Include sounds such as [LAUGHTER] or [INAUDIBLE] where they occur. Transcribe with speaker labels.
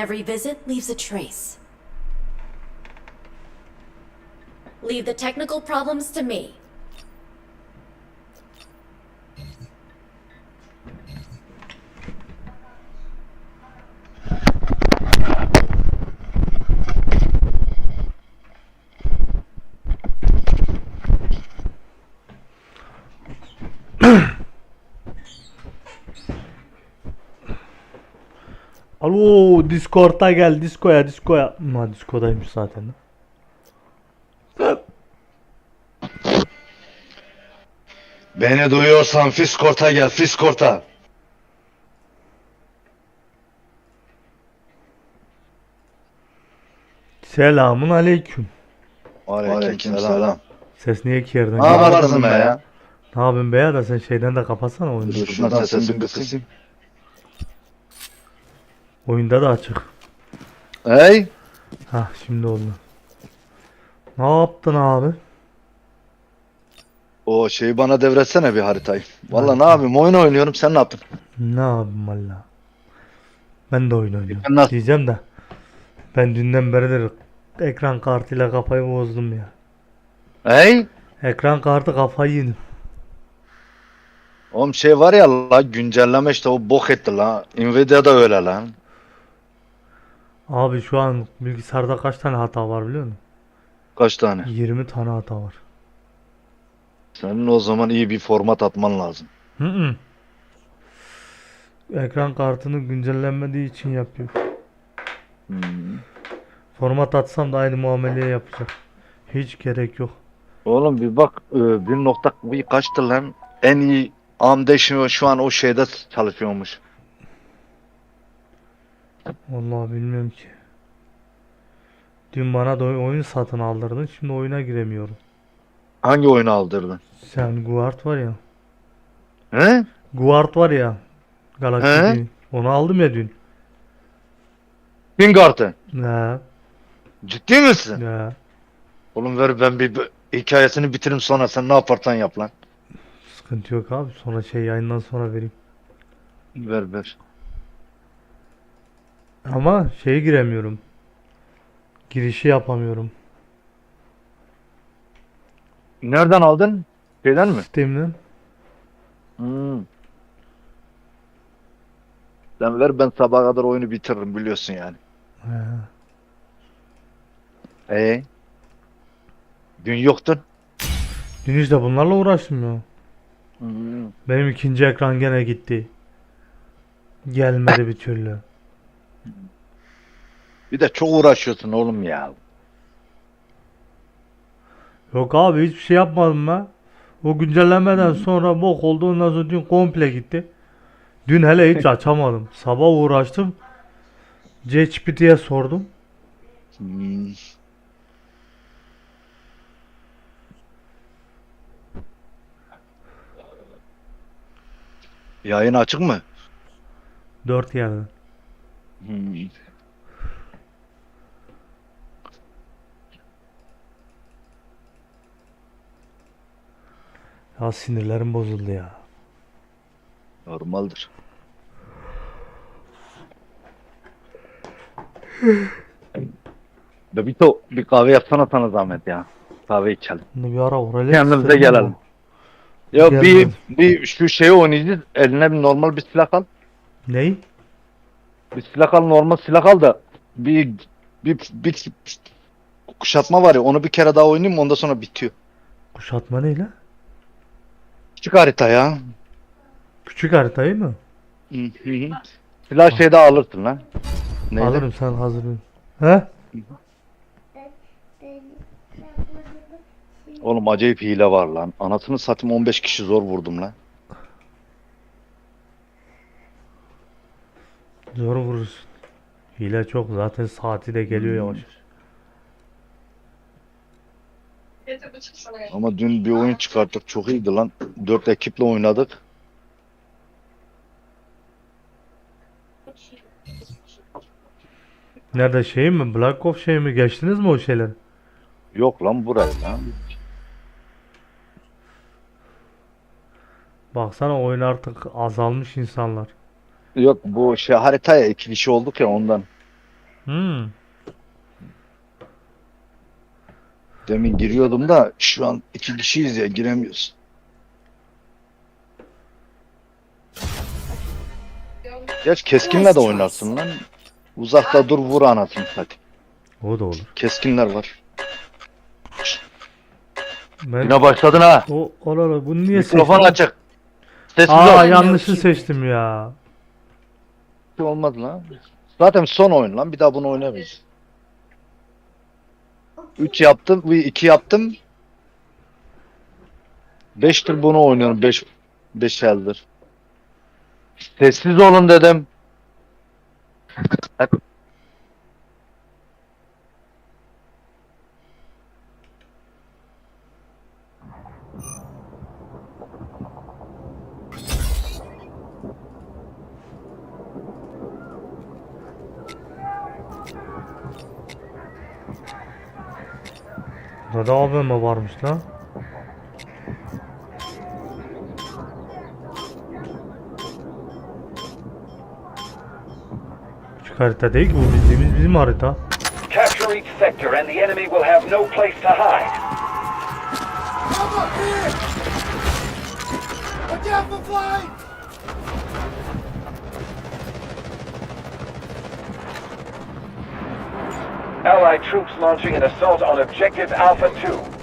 Speaker 1: Every visit leaves a trace. Leave the technical problems to me.
Speaker 2: Alo Discord'a gel Disco'ya Disco'ya. Ma Disco'daymış zaten.
Speaker 3: Beni duyuyorsan Fiskort'a gel Fiskort'a.
Speaker 2: Selamun aleyküm.
Speaker 3: Aleykümselam.
Speaker 2: Ses niye ki yerden
Speaker 3: Ne
Speaker 2: geliyor?
Speaker 3: yaparsın be ya?
Speaker 2: Ne yapayım be ya da sen şeyden de kapatsana oyunu.
Speaker 3: Dur şuradan sesini bir kısayım.
Speaker 2: Oyunda da açık.
Speaker 3: Hey.
Speaker 2: Hah şimdi oldu. Ne yaptın abi?
Speaker 3: O şeyi bana devretsene bir haritayı. Valla ne yapayım oyun oynuyorum sen ne yaptın?
Speaker 2: Ne yapayım valla. Ben de oyun oynuyorum.
Speaker 3: Nasıl-
Speaker 2: Diyeceğim de. Ben dünden beridir ekran kartıyla kafayı bozdum ya.
Speaker 3: Hey.
Speaker 2: Ekran kartı kafayı yedim.
Speaker 3: Oğlum şey var ya la güncelleme işte o bok etti la. Nvidia da öyle lan.
Speaker 2: Abi şu an bilgisayarda kaç tane hata var biliyor musun?
Speaker 3: Kaç tane?
Speaker 2: 20 tane hata var.
Speaker 3: Senin o zaman iyi bir format atman lazım.
Speaker 2: Hı hı. Ekran kartını güncellenmediği için yapıyor.
Speaker 3: Hmm.
Speaker 2: Format atsam da aynı muameleyi yapacak. Hiç gerek yok.
Speaker 3: Oğlum bir bak e, bir nokta bir kaçtı lan. En iyi AMD şu, şu an o şeyde çalışıyormuş.
Speaker 2: Vallahi bilmiyorum ki. Dün bana da oy- oyun satın aldırdın. Şimdi oyuna giremiyorum.
Speaker 3: Hangi oyunu aldırdın?
Speaker 2: Sen Guard var ya.
Speaker 3: He?
Speaker 2: Guard var ya. Galaxy
Speaker 3: He?
Speaker 2: Onu aldım ya dün.
Speaker 3: Ping kartı.
Speaker 2: Ne?
Speaker 3: Ciddi misin?
Speaker 2: Ne?
Speaker 3: Oğlum ver ben bir, bir hikayesini bitiririm sonra sen ne yaparsan yap lan.
Speaker 2: Sıkıntı yok abi. Sonra şey yayından sonra vereyim.
Speaker 3: Ver ver.
Speaker 2: Ama şeye giremiyorum. Girişi yapamıyorum.
Speaker 3: Nereden aldın? Şeyden mi?
Speaker 2: Sistemden.
Speaker 3: Hmm. Sen ver ben sabaha kadar oyunu bitiririm biliyorsun yani.
Speaker 2: He.
Speaker 3: Ee? Dün yoktun.
Speaker 2: Dün işte bunlarla uğraştım ya.
Speaker 3: Hmm.
Speaker 2: Benim ikinci ekran gene gitti. Gelmedi bir türlü.
Speaker 3: Bir de çok uğraşıyorsun oğlum ya.
Speaker 2: Yok abi hiçbir şey yapmadım ben. O güncellemeden sonra bok oldu ondan sonra dün komple gitti. Dün hele hiç [LAUGHS] açamadım. Sabah uğraştım. ChatGPT'ye sordum.
Speaker 3: Hmm. Yayın açık mı?
Speaker 2: Dört yerden.
Speaker 3: Hmm.
Speaker 2: Ya sinirlerim bozuldu ya.
Speaker 3: Normaldir. Bebito bir kahve yapsana sana zahmet ya. Kahve içelim.
Speaker 2: Bunu bir ara oraya
Speaker 3: Kendimize gelelim. Ya bir, bir şu şeyi oynayacağız. Eline bir normal bir silah al.
Speaker 2: Ney?
Speaker 3: Bir silah al normal silah al da bir bir, bir, kuşatma var ya onu bir kere daha oynayayım ondan sonra bitiyor.
Speaker 2: Kuşatma neyle?
Speaker 3: Küçük harita ya.
Speaker 2: Küçük haritayı mı?
Speaker 3: Hı hı. Silah şeyde alırsın lan. Neydi?
Speaker 2: Alırım sen hazırlayın. He?
Speaker 3: Oğlum acayip hile var lan. Anasını satayım 15 kişi zor vurdum lan.
Speaker 2: Zor vurursun. Hile çok zaten saati de geliyor yavaş yavaş.
Speaker 3: Ama dün bir oyun çıkarttık çok iyiydi lan. 4 ekiple oynadık.
Speaker 2: Nerede şey mi? Black Ops şey mi? Geçtiniz mi o şeyler?
Speaker 3: Yok lan burayı lan.
Speaker 2: Baksana oyun artık azalmış insanlar.
Speaker 3: Yok bu şey haritaya iki kişi olduk ya ondan.
Speaker 2: Hmm.
Speaker 3: Demin giriyordum da şu an iki kişiyiz ya giremiyoruz. Geç keskinle de oynarsın lan. Uzakta dur vur anasını hadi.
Speaker 2: O da olur.
Speaker 3: Keskinler var.
Speaker 2: Ben
Speaker 3: Yine başladın ha.
Speaker 2: o ola bunu niye
Speaker 3: Mikrofon
Speaker 2: seçtim?
Speaker 3: açık. Sessiz
Speaker 2: Aa
Speaker 3: ol.
Speaker 2: yanlışı seçtim ya.
Speaker 3: Olmadı lan. Zaten son oyun lan. Bir daha bunu oynamayız. 3 yaptım. 2 yaptım. 5'tir bunu oynuyorum. 5 5 eldir. Sessiz olun dedim.
Speaker 2: Burada AVM varmış lan. Küçük harita değil ki bu bildiğimiz bizim harita.
Speaker 4: Capture each sector and the enemy will have no place to hide. Allied troops launching an assault on objective Alpha 2.